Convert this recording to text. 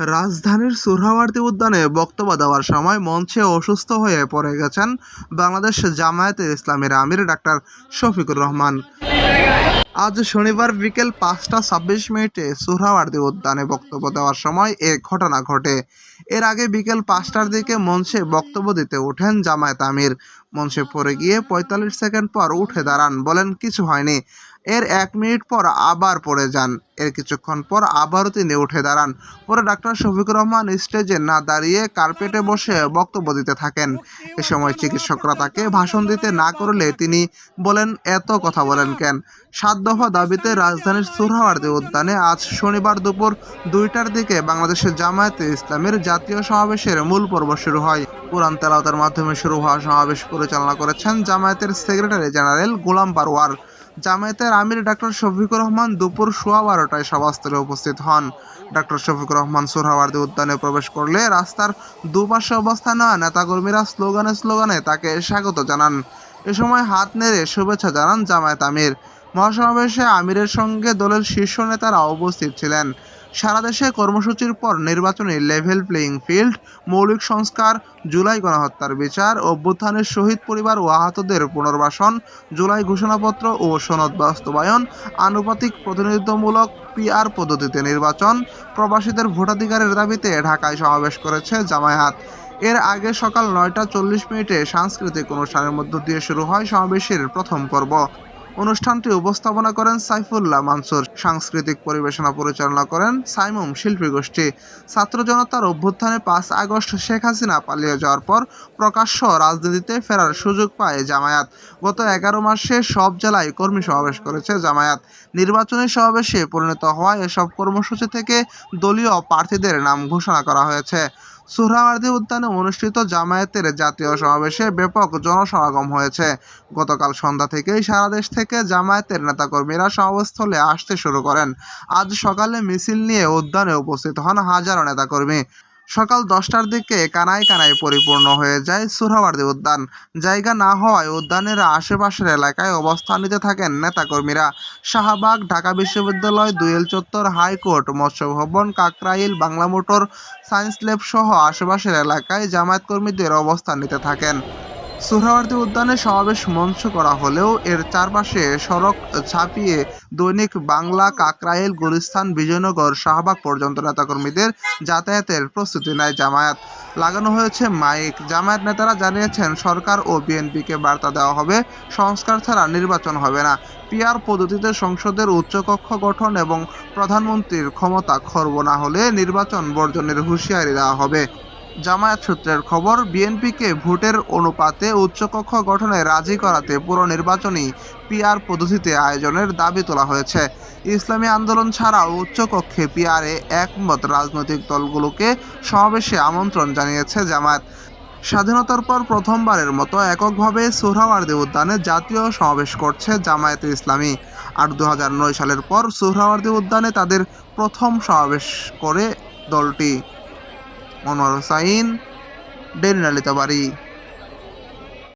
রাজধানীর সুরহাওয়ার্দী উদ্যানে বক্তব্য দেওয়ার সময় মঞ্চে অসুস্থ হয়ে পড়ে গেছেন বাংলাদেশ জামায়াতে ইসলামের আমির ডাক্তার শফিকুর রহমান। আজ শনিবার বিকেল পাঁচটা ছাব্বিশ মিনিটে সুরহাওয়ার্দী উদ্যানে বক্তব্য দেওয়ার সময় এ ঘটনা ঘটে। এর আগে বিকেল পাঁচটার দিকে মঞ্চে বক্তব্য দিতে ওঠেন জামায়াত আমির। মঞ্চে পড়ে গিয়ে পঁয়তাল্লিশ সেকেন্ড পর উঠে দাঁড়ান। বলেন, কিছু হয়নি। এর এক মিনিট পর আবার পড়ে যান। এর কিছুক্ষণ পর আবারও তিনি উঠে দাঁড়ান। পরে ডাক্তার শফিকুর রহমান স্টেজে না দাঁড়িয়ে কার্পেটে বসে বক্তব্য দিতে থাকেন। এ সময় চিকিৎসকরা তাকে ভাষণ দিতে না করলে তিনি বলেন, এত কথা বলেন কেন? সাত দফা দাবিতে রাজধানীর সুরহাওয়ার্দী উদ্যানে আজ শনিবার দুপুর দুইটার দিকে বাংলাদেশের জামায়াতে ইসলামের জাতীয় সমাবেশের মূল পর্ব শুরু হয়। কোরআন তেলাওয়াতের মাধ্যমে শুরু হওয়া সমাবেশ পরিচালনা করেছেন জামায়াতের সেক্রেটারি জেনারেল গোলাম পারওয়ার। জামায়াতের আমির ডাক্তার শফিকুর রহমান দুপুর সোয়া বারোটায় সভাস্থলে উপস্থিত হন। ডাক্তার শফিকুর রহমান সুরহাওয়ার্দী উদ্যানে প্রবেশ করলে রাস্তার দুপাশে অবস্থান নেওয়া নেতাকর্মীরা স্লোগানে স্লোগানে তাকে স্বাগত জানান। এ সময় হাত নেড়ে শুভেচ্ছা জানান জামায়াত আমির। মহাসমাবেশে আমিরের সঙ্গে দলের শীর্ষ নেতারা উপস্থিত ছিলেন। সারা দেশে কর্মসূচির পর নির্বাচনী লেভেল প্লেয়িং ফিল্ড মৌলিক সংস্কার, জুলাই গণহত্যার বিচার, অভ্যুত্থানের শহীদ পরিবার ও আহতদের পুনর্বাসন, জুলাই ঘোষণাপত্র ও সনদ বাস্তবায়ন, আনুপাতিক প্রতিনিধিত্বমূলক পিআর পদ্ধতিতে নির্বাচন, প্রবাসীদের ভোটাধিকারের দাবিতে ঢাকায় সমাবেশ করেছে জামায়াত। এর আগে সকাল নয়টা চল্লিশ মিনিটে সাংস্কৃতিক অনুষ্ঠানের মধ্য দিয়ে শুরু হয় সমাবেশের প্রথম পর্ব। অনুষ্ঠানটি উপস্থাপনা করেন সাইফুল্লাহ মানসুর। সাংস্কৃতিক পরিবেশনা পরিচালনা করেন সাইমুম শিল্পী গোষ্ঠী। ছাত্র জনতার অভ্যুত্থানে পাঁচ আগস্ট শেখ হাসিনা পালিয়ে যাওয়ার পর প্রকাশ্য রাজনীতিতে ফেরার সুযোগ পায় জামায়াত। গত এগারো মাসে সব জেলায় কর্মী সমাবেশ করেছে জামায়াত। নির্বাচনী সমাবেশে পরিণত হওয়ায় এসব কর্মসূচি থেকে দলীয় প্রার্থীদের নাম ঘোষণা করা হয়েছে। সুহরাওয়ার্দী উদ্যানে অনুষ্ঠিত জামায়াতের জাতীয় সমাবেশে ব্যাপক জনসমাগম হয়েছে। গতকাল সন্ধ্যা থেকেই সারা দেশ থেকে জামায়াতের নেতাকর্মীরা সমাবেশস্থলে আসতে শুরু করেন। আজ সকালে মিছিল নিয়ে উদ্যানে উপস্থিত হন হাজারো নেতাকর্মী। সকাল দশটার দিকে কানায় কানায় পরিপূর্ণ হয়ে যায় সুরহাওয়ার্দী উদ্যান। জায়গা না হওয়ায় উদ্যানের আশেপাশের এলাকায় অবস্থান নিতে থাকেন নেতাকর্মীরা। শাহবাগ, ঢাকা বিশ্ববিদ্যালয়, দুয়েল চত্বর, হাইকোর্ট, মৎস্য ভবন, Kakrail Bangla motor science lab সহ আশেপাশের এলাকায় জামায়াত কর্মীদের অবস্থান নিতে থাকেন। সুহরাওয়ার্দী উদ্যানে সমাবেশ মঞ্চ করা হলেও এর চারপাশে সড়ক ছাপিয়ে দৈনিক বাংলা, কাকরাইল, গুলিস্তান, বিজয়নগর, শাহবাগ পর্যন্ত নেতাকর্মীদের যাতায়াতের প্রস্তুতি নেয় জামায়াত। লাগানো হয়েছে মাইক। জামায়াত নেতারা জানিয়েছেন, সরকার ও বিএনপিকে বার্তা দেওয়া হবে, সংস্কার ছাড়া নির্বাচন হবে না। পিআর পদ্ধতিতে সংসদের উচ্চকক্ষ গঠন এবং প্রধানমন্ত্রীর ক্ষমতা খর্ব না হলে নির্বাচন বর্জনের হুঁশিয়ারি দেওয়া হবে। জামায়াত সূত্রের খবর, বিএনপিকে ভোটের অনুপাতে উচ্চকক্ষ গঠনে রাজি করাতে পুরো নির্বাচনী পিআর পদ্ধতিতে আয়োজনের দাবি তোলা হয়েছে। ইসলামী আন্দোলন ছাড়াও উচ্চকক্ষে পিআরে একমত রাজনৈতিক দলগুলোকে সমাবেশে আমন্ত্রণ জানিয়েছে জামায়াত। স্বাধীনতার পর প্রথমবারের মতো এককভাবে সোহরাওয়ার্দী উদ্যানে জাতীয় সমাবেশ করছে জামায়াতে ইসলামী। আর দু হাজার নয় সালের পর সোহরাওয়ার্দী উদ্যানে তাদের প্রথম সমাবেশ করে দলটি। মনোয়ার হোসাইন ডেরিনালিতা বাড়ি